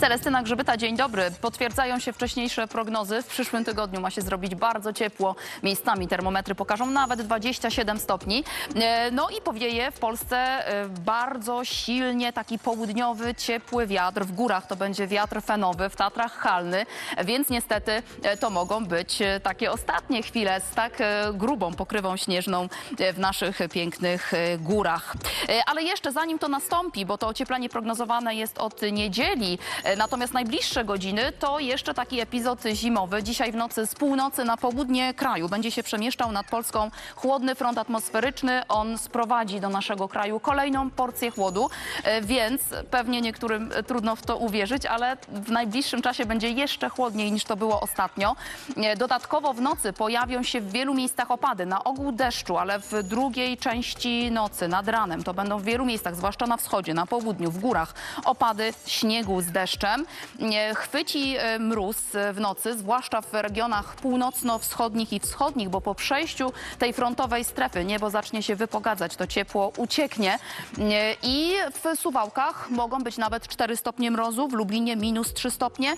Celestyna Grzybyta, dzień dobry. Potwierdzają się wcześniejsze prognozy. W przyszłym tygodniu ma się zrobić bardzo ciepło. Miejscami termometry pokażą nawet 27 stopni. E, No i powieje w Polsce e, bardzo silnie taki południowy, ciepły wiatr. W górach to będzie wiatr fenowy, w Tatrach halny, więc niestety e, to mogą być takie ostatnie chwile z tak grubą pokrywą śnieżną w naszych pięknych górach. Ale jeszcze zanim to nastąpi, bo to ocieplenie prognozowane jest od niedzieli, natomiast najbliższe godziny to jeszcze taki epizod zimowy. Dzisiaj w nocy z północy na południe kraju będzie się przemieszczał nad Polską chłodny front atmosferyczny. On sprowadzi do naszego kraju kolejną porcję chłodu, e, więc pewnie niektórym e, trudno w to uwierzyć, ale w najbliższym czasie będzie jeszcze chłodniej niż to było ostatnio. E, Dodatkowo w nocy pojawią się w wielu miejscach opady, na ogół deszczu, ale w drugiej części nocy, nad ranem, to będą w wielu miejscach, zwłaszcza na wschodzie, na południu, w górach, opady śniegu z deszczem. E, Chwyci e, mróz e, w nocy, zwłaszcza w regionach północno-wschodnich i wschodnich, bo po przejściu tej frontowej strefy niebo zacznie się wypogadzać, to ciepło ucieknie i w Suwałkach mogą być nawet 4 stopnie mrozu, w Lublinie minus 3 stopnie.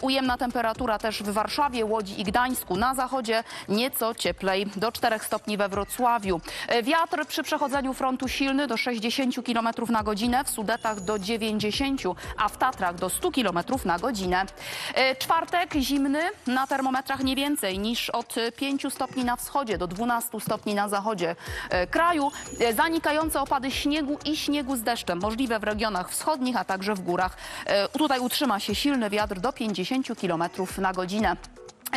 Ujemna temperatura też w Warszawie, Łodzi i Gdańsku. Na zachodzie nieco cieplej, do 4 stopni we Wrocławiu. Wiatr przy przechodzeniu frontu silny do 60 km na godzinę, w Sudetach do 90, a w Tatrach do 100 km na godzinę. E, Czwartek zimny, na termometrach nie więcej niż od 5 stopni na wschodzie do 12 stopni na zachodzie e, kraju. E, Zanikające opady śniegu i śniegu z deszczem możliwe w regionach wschodnich, a także w górach. Tutaj utrzyma się silny wiatr do 50 km na godzinę.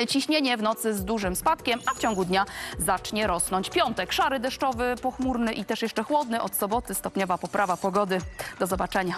Ciśnienie w nocy z dużym spadkiem, a w ciągu dnia zacznie rosnąć. Piątek szary, deszczowy, pochmurny i też jeszcze chłodny. Od soboty stopniowa poprawa pogody. Do zobaczenia.